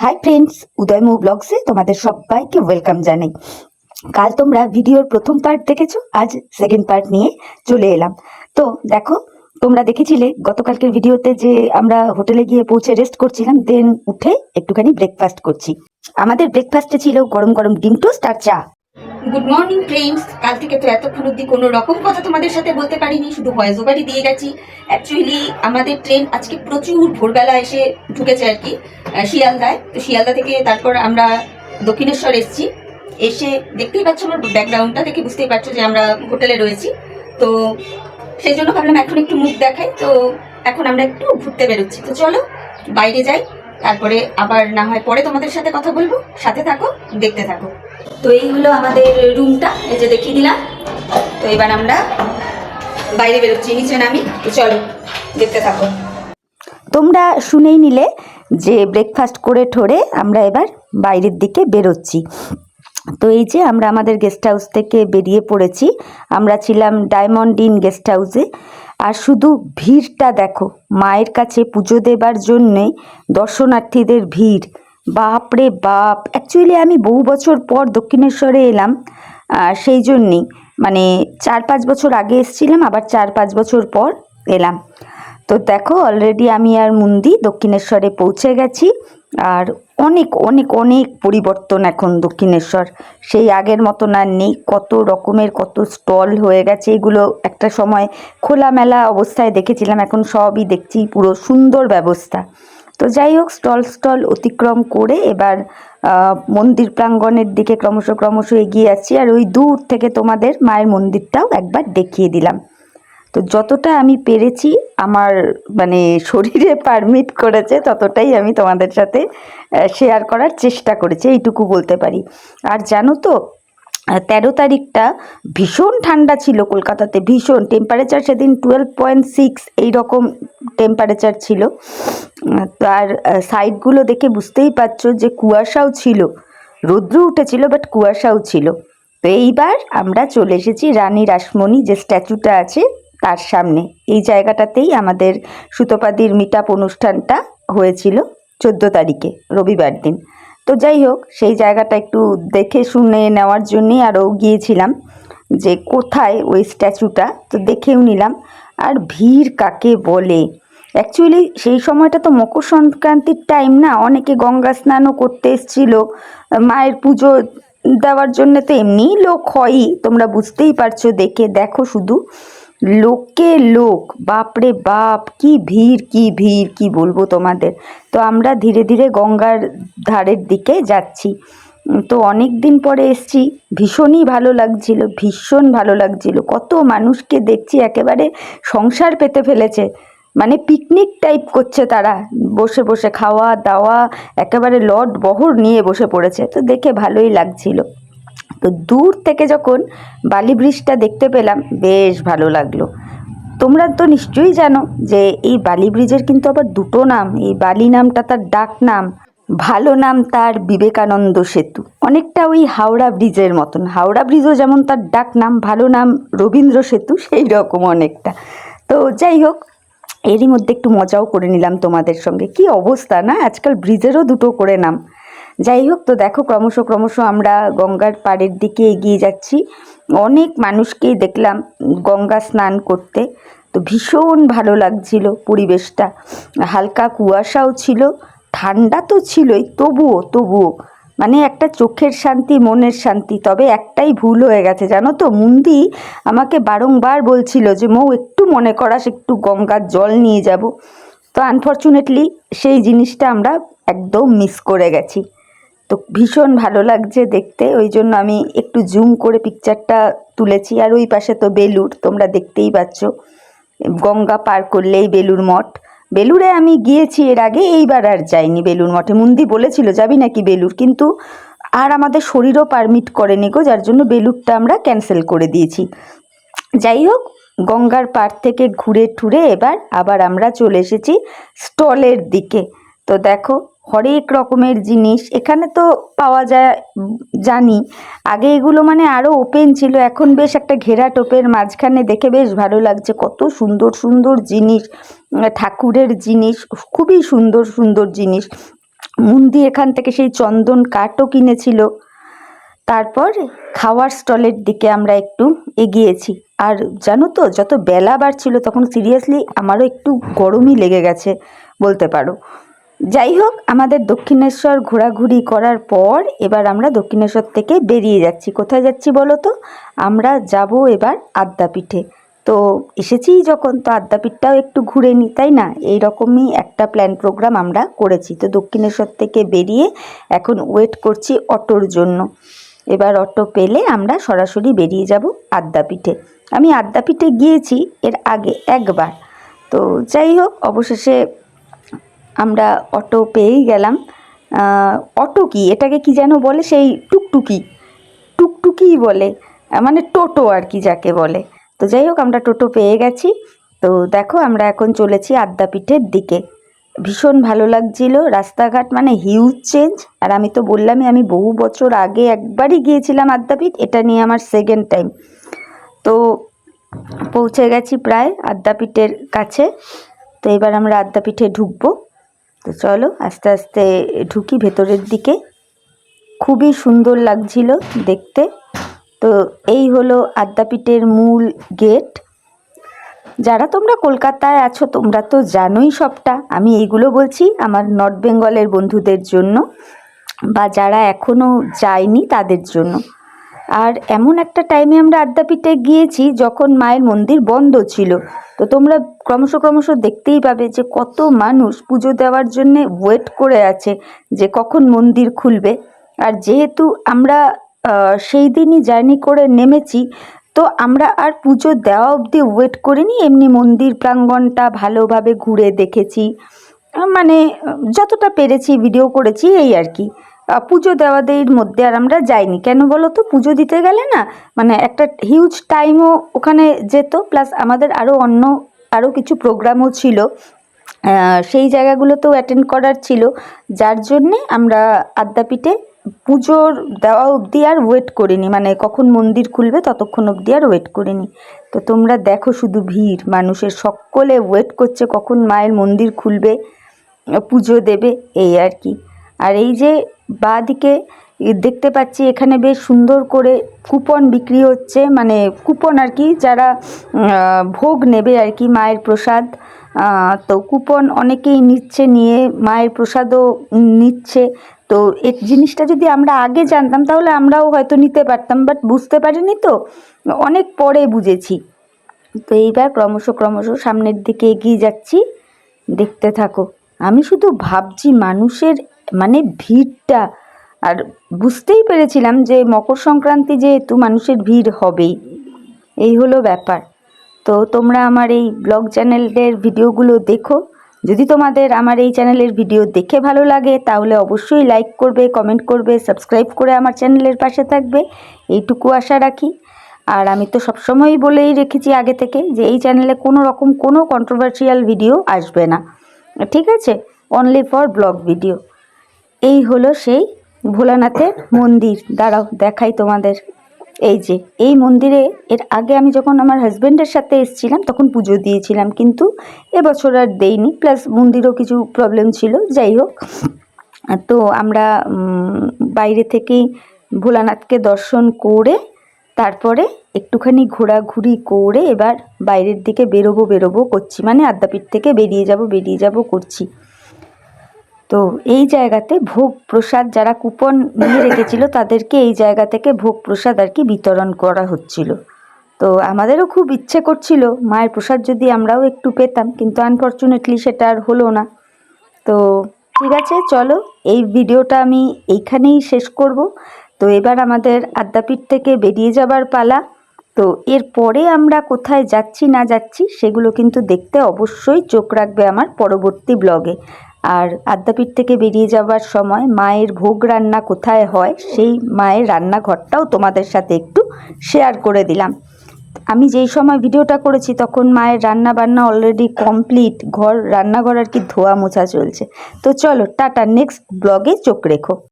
Hi friends উদয়মু ব্লগসে তোমাদের সবাইকে welcome জানাই। কাল তোমরা ভিডিওর প্রথম পার্ট দেখেছ, আজ সেকেন্ড পার্ট নিয়ে চলে এলাম। তো দেখো, তোমরা দেখেছিলে, গতকালকের ভিডিওতে যে আমরা হোটেলে গিয়ে পৌঁছে রেস্ট করছিলাম দেন উঠে একটুখানি ব্রেকফাস্ট করছি। আমাদের ব্রেকফাস্টে ছিল গরম গরম ডিম টোস্ট আর চা। গুড মর্নিং ফ্রেন্ডস কাল থেকে তো এতক্ষণ অব্দি কোনো রকম কথা তোমাদের সাথে বলতে পারিনি, শুধু ভয়েস ওভারই দিয়ে গেছি। অ্যাকচুয়ালি আমাদের ট্রেন আজকে প্রচুর ভোরবেলা এসে ঢুকেছে আর কি শিয়ালদায়। তো শিয়ালদা থেকে তারপর আমরা দক্ষিণেশ্বর এসেছি। এসে দেখতেই পাচ্ছ আমার ব্যাকগ্রাউন্ডটা দেখে বুঝতেই পারছ যে আমরা হোটেলে রয়েছি। তো সেই জন্য ভাবলাম এখন একটু মুখ দেখাই। তো এখন আমরা একটু ঘুরতে বেরোচ্ছি। তো চলো, বাইরে যাই। তারপরে আবার না হয় পরে তোমাদের সাথে কথা বলব, সাথে থাকো, দেখতে থাকো। তো এই হলো আমাদের রুমটা এই যে দেখিয়ে দিলাম। তো এবার আমরা বাইরে বেরোচ্ছি, নিচে নামি, তো চলো, দেখতে থাকো। তোমরা শুনেই নিলে যে ব্রেকফাস্ট করে ঠোরে আমরা এবার বাইরের দিকে বেরোচ্ছি। তো এই যে আমরা আমাদের গেস্ট হাউস থেকে বেরিয়ে পড়েছি। আমরা ছিলাম ডায়মন্ড ইন গেস্ট হাউসে আর শুধু ভিড়টা দেখো, মায়ের কাছে পুজো দেবার জন্যে দর্শনার্থীদের ভিড়। বাপ রে বাপ অ্যাকচুয়ালি আমি বহু বছর পর দক্ষিণেশ্বরে এলাম সেই জন্যেই। মানে চার পাঁচ বছর আগে এসেছিলাম, আবার চার পাঁচ বছর পর এলাম। তো দেখো অলরেডি আমি আর মুন্দি দক্ষিণেশ্বরে পৌঁছে গেছি, আর অনেক অনেক অনেক পরিবর্তন এখন দক্ষিণেশ্বর। সেই আগের মতন আর নেই। কত রকমের, কত স্টল হয়ে গেছে। এগুলো একটা সময় খোলামেলা অবস্থায় দেখেছিলাম। এখন সবই দেখছি পুরো সুন্দর ব্যবস্থা। তো যাই হোক, স্টল স্টল অতিক্রম করে এবার মন্দির প্রাঙ্গণের দিকে ক্রমশ ক্রমশ এগিয়ে যাচ্ছি আর ওই দূর থেকে তোমাদের মায়ের মন্দিরটাও একবার দেখিয়ে দিলাম। তো যতটা আমি পেরেছি, আমার মানে শরীরে পারমিট করেছে, ততটাই আমি তোমাদের সাথে শেয়ার করার চেষ্টা করেছি, এইটুকু বলতে পারি। আর জানো তো, তেরো তারিখটা ভীষণ ঠান্ডা ছিল কলকাতাতে, ভীষণ। টেম্পারেচার সেদিন টুয়েলভ পয়েন্ট সিক্স এইরকম টেম্পারেচার ছিল। তার সাইডগুলো দেখে বুঝতেই পারছ যে কুয়াশাও ছিল। রৌদ্র উঠেছিল বাট কুয়াশাও ছিল। তো এইবার আমরা চলে এসেছি রানী রাসমণি যে স্ট্যাচুটা আছে তার সামনে। এই জায়গাটাতেই আমাদের সুতোপাদির মিট অনুষ্ঠানটা হয়েছিল চোদ্দ তারিখে, রবিবার দিন। তো যাই হোক, সেই জায়গাটা একটু দেখে শুনে নেওয়ার জন্যই আরও গিয়েছিলাম যে কোথায় ওই স্ট্যাচুটা, তো দেখেও নিলাম। আর ভিড় কাকে বলে? অ্যাকচুয়ালি সেই সময়টা তো মকর সংক্রান্তির টাইম না, অনেকে গঙ্গা স্নানও করতে এসেছিল। মায়ের পুজো দেওয়ার জন্য তো এমনিই লোক হয়ই, তোমরা বুঝতেই পারছ, দেখে দেখো শুধু। লোকে লোক, বাপরে বাপ, কি ভিড় কি ভিড়, কি বলব তোমাদের? তো আমরা ধীরে ধীরে গঙ্গার ধারের দিকে যাচ্ছি। তো অনেক দিন পরে এসছি, ভীষণই ভালো লাগছিল, ভীষণ ভালো লাগছিল। কত মানুষকে দেখছি, একেবারে সংসার পেতে ফেলেছে। মানে পিকনিক টাইপ করছে তারা, বসে বসে খাওয়া দাওয়া, একেবারে লট বহর নিয়ে বসে পড়েছে। তো দেখে ভালোই লাগছিল। তো দূর থেকে যখন বালি ব্রিজটা দেখতে পেলাম, বেশ ভালো লাগল। তোমরা তো নিশ্চয়ই জানো যে এই বালি ব্রিজের কিন্তু আবার দুটো নাম, এই বালি নামটা তার ডাক নাম। ভালো নাম তার বিবেকানন্দ সেতু। অনেকটা ওই হাওড়া ব্রিজের মতন। হাওড়া ব্রিজও যেমন তার ডাক নাম, ভালো নাম রবীন্দ্র সেতু, সেই রকম অনেকটা। তো যাই হোক, এরই মধ্যে একটু মজাও করে নিলাম তোমাদের সঙ্গে। কি অবস্থা না? আজকাল ব্রিজেরও দুটো করে নাম। যাই হোক তো দেখো, ক্রমশ ক্রমশ আমরা গঙ্গার পাড়ের দিকে এগিয়ে যাচ্ছি। অনেক মানুষকেই দেখলাম গঙ্গা স্নান করতে। তো ভীষণ ভালো লাগছিল পরিবেশটা। হালকা কুয়াশাও ছিল, ঠান্ডা তো ছিলই, তবুও তবুও। মানে একটা চোখের শান্তি, মনের শান্তি, তবে একটাই ভুল হয়ে গেছে, জানো তো? মুন্দি আমাকে বারংবার বলছিল যে, মৌ, একটু মনে করাস, একটু গঙ্গার জল নিয়ে যাব। তো আনফর্চুনেটলি সেই জিনিসটা আমরা একদম মিস করে গেছি। তো ভীষণ ভালো লাগছে দেখতে, ওই জন্য আমি একটু জুম করে পিকচারটা তুলেছি। আর ওই পাশে তো বেলুর তোমরা দেখতেই পাচ্ছ। গঙ্গা পার করলেই বেলুর মঠ। বেলুরে আমি গিয়েছি এর আগে, এইবার আর যাইনি বেলুর মঠে। মুন্দি বলেছিল, যাবি নাকি বেলুর কিন্তু আর আমাদের শরীরও পারমিট করেনি গো, যার জন্য বেলুরটা আমরা ক্যান্সেল করে দিয়েছি। যাই হোক, গঙ্গার পার থেকে ঘুরে ঠুরে এবার আবার আমরা চলে এসেছি স্টলের দিকে। তো দেখো হরেক রকমের জিনিস। এখানে তো পাওয়া যায়, জানি। আগে এগুলো মানে আরও ওপেন ছিল, এখন বেশ একটা ঘেরা টোপের মাঝখানে দেখে বেশ ভালো লাগছে। কত সুন্দর সুন্দর জিনিস ঠাকুরের জিনিস, খুবই সুন্দর সুন্দর জিনিস। মুন্দি এখান থেকে সেই চন্দন কাঠও কিনেছিল। তারপর খাওয়ার স্টলের দিকে আমরা একটু এগিয়েছি। আর জানো তো, যত বেলা বাড়ছিল তখন সিরিয়াসলি আমারও একটু গরমই লেগে গেছে, বলতে পারো। যাই হোক আমাদের দক্ষিণেশ্বর ঘোরাঘুরি করার পর এবার আমরা দক্ষিণেশ্বর থেকে বেরিয়ে যাচ্ছি। কোথায় যাচ্ছি বলো তো? আমরা যাব এবার আদ্যাপীঠে। তো এসেছি যখন, তো আদ্যাপীঠটাও একটু ঘুরে নিই তাই না? এই রকমই একটা প্ল্যান প্রোগ্রাম আমরা করেছি। তো দক্ষিণেশ্বর থেকে বেরিয়ে এখন ওয়েট করছি অটোর জন্য। এবার অটো পেলে আমরা সরাসরি বেরিয়ে যাব আদ্যাপীঠে। আমি আদ্যাপীঠে গিয়েছি এর আগে একবার। তো যাই হোক অবশেষে আমরা অটো পেয়েই গেলাম। অটো কি? এটাকে কি যেন বলে? সেই টুকটুকি। টুকটুকিই বলে। মানে টোটো আর কি যাকে বলে। তো যাই হোক, আমরা টোটো পেয়ে গেছি। তো দেখো, আমরা এখন চলেছি আদ্যাপীঠের দিকে। ভীষণ ভালো লাগছিল। রাস্তাঘাট মানে হিউজ চেঞ্জ আর আমি তো বললামই, আমি বহু বছর আগে একবারই গিয়েছিলাম আদ্যাপীঠ। এটা নিয়ে আমার সেকেন্ড টাইম তো পৌঁছে গেছি প্রায় আদ্যাপীঠের কাছে। তো এবার আমরা আদ্যাপীঠে ঢুকবো। তো চলো আস্তে আস্তে ঢুকি ভেতরের দিকে। খুবই সুন্দর লাগছিল দেখতে। তো এই হলো আদ্যাপীঠের মূল গেট। যারা তোমরা কলকাতায় আছো, তোমরা তো জানোই সবটা। আমি এইগুলো বলছি আমার নর্থ বেঙ্গলের বন্ধুদের জন্য বা যারা এখনও যায়নি তাদের জন্য। আর এমন একটা টাইমে আমরা আদ্যাপীঠে গিয়েছি যখন মায়ের মন্দির বন্ধ ছিল। তো তোমরা ক্রমশ ক্রমশ দেখতেই পাবে যে কত মানুষ পুজো দেওয়ার জন্য ওয়েট করে আছে যে কখন মন্দির খুলবে। আর যেহেতু আমরা সেই দিনই জার্নি করে নেমেছি, তো আমরা আর পুজো দেওয়া অবধি ওয়েট করিনি। এমনি মন্দির প্রাঙ্গণটা ভালোভাবে ঘুরে দেখেছি। মানে যতটা পেরেছি ভিডিও করেছি, এই আর কি। পুজো দেওয়াদের মধ্যে আর আমরা যাইনি। কেন বলো তো? পুজো দিতে গেলে না মানে একটা হিউজ টাইমও ওখানে যেত প্লাস আমাদের আরও অন্য আরও কিছু প্রোগ্রামও ছিল। সেই জায়গাগুলোতেও অ্যাটেন্ড করার ছিল, যার জন্যে আমরা আদ্যাপীঠে পুজোর দেওয়া অবধি আর ওয়েট করিনি। মানে কখন মন্দির খুলবে ততক্ষণ অবধি আর ওয়েট করিনি। তো তোমরা দেখো শুধু ভিড়, মানুষের সকলে ওয়েট করছে কখন মায়ের মন্দির খুলবে, পুজো দেবে, এই আর কি। আর এই যে বাঁদিকে দেখতে পাচ্ছি এখানে বেশ সুন্দর করে কুপন বিক্রি হচ্ছে। মানে কুপন আর কি, যারা ভোগ নেবে আর কি মায়ের প্রসাদ। তো কুপন অনেকেই নিচ্ছে নিয়ে, মায়ের প্রসাদও নিচ্ছে। তো এই জিনিসটা যদি আমরা আগে জানতাম, তাহলে আমরাও হয়তো নিতে পারতাম, বাট বুঝতে পারিনি তো। অনেক পরে বুঝেছি। তো এইবার ক্রমশ ক্রমশ সামনের দিকে এগিয়ে যাচ্ছি। দেখতে থাকো। আমি শুধু ভাবছি মানুষের মানে ভিড়টা। আর বুঝতেই পেরেছিলাম যে মকর সংক্রান্তি যেহেতু মানুষের ভিড় হবেই, এই হলো ব্যাপার। তো তোমরা আমার এই ব্লগ চ্যানেলের ভিডিওগুলো দেখো। যদি তোমাদের আমার এই চ্যানেলের ভিডিও দেখে ভালো লাগে, তাহলে অবশ্যই লাইক করবে কমেন্ট করবে সাবস্ক্রাইব করে আমার চ্যানেলের পাশে থাকবে। এইটুকু আশা রাখি। আর আমি তো সবসময়ই বলেই রেখেছি আগে থেকে যে এই চ্যানেলে কোনো রকম কোনো কন্ট্রোভার্সিয়াল ভিডিও আসবে না। ঠিক আছে? অনলি ফর ব্লগ ভিডিও এই হলো সেই ভোলানাথের মন্দির। দাঁড়াও, দেখাই তোমাদের। এই যে, এই মন্দিরে এর আগে আমি যখন আমার হাজব্যান্ডের সাথে এসেছিলাম, তখন পুজো দিয়েছিলাম, কিন্তু এবছর আর দেইনি। প্লাস মন্দিরও কিছু প্রবলেম ছিল, যাই হোক। তো আমরা বাইরে থেকেই ভোলানাথকে দর্শন করে তারপরে একটুখানি ঘোরাঘুরি করে এবার বাইরের দিকে বেরোবো বেরোবো করছি। মানে আদ্যাপীঠ থেকে বেরিয়ে যাব বেরিয়ে যাব করছি। তো এই জায়গাতে ভোগ প্রসাদ যারা কুপন নিয়ে রেখেছিল, তাদেরকে এই জায়গা থেকে ভোগ প্রসাদ আর কি বিতরণ করা হচ্ছিল। তো আমাদেরও খুব ইচ্ছে করছিল, মায়ের প্রসাদ যদি আমরাও একটু পেতাম, কিন্তু আনফর্চুনেটলি সেটা আর হলো না। তো ঠিক আছে, চলো এই ভিডিওটা আমি এইখানেই শেষ করব। তো এবার আমাদের আদ্যাপীঠ থেকে বেরিয়ে যাবার পালা। তো এরপরে আমরা কোথায় যাচ্ছি, না যাচ্ছি, সেগুলো কিন্তু দেখতে অবশ্যই চোখ রাখবে আমার পরবর্তী ব্লগে। আর আদ্যাপীঠ থেকে বেরিয়ে যাওয়ার সময় মায়ের ভোগ রান্না কোথায় হয়, সেই মায়ের রান্নাঘরটাও তোমাদের সাথে একটু শেয়ার করে দিলাম। আমি যেই সময় ভিডিওটা করেছি, তখন মায়ের রান্না বান্না অলরেডি কমপ্লিট ঘর, রান্নাঘর আর কি ধোয়া মোছা চলছে। তো চলো টাটা নেক্সট ব্লগে চোখ রেখো।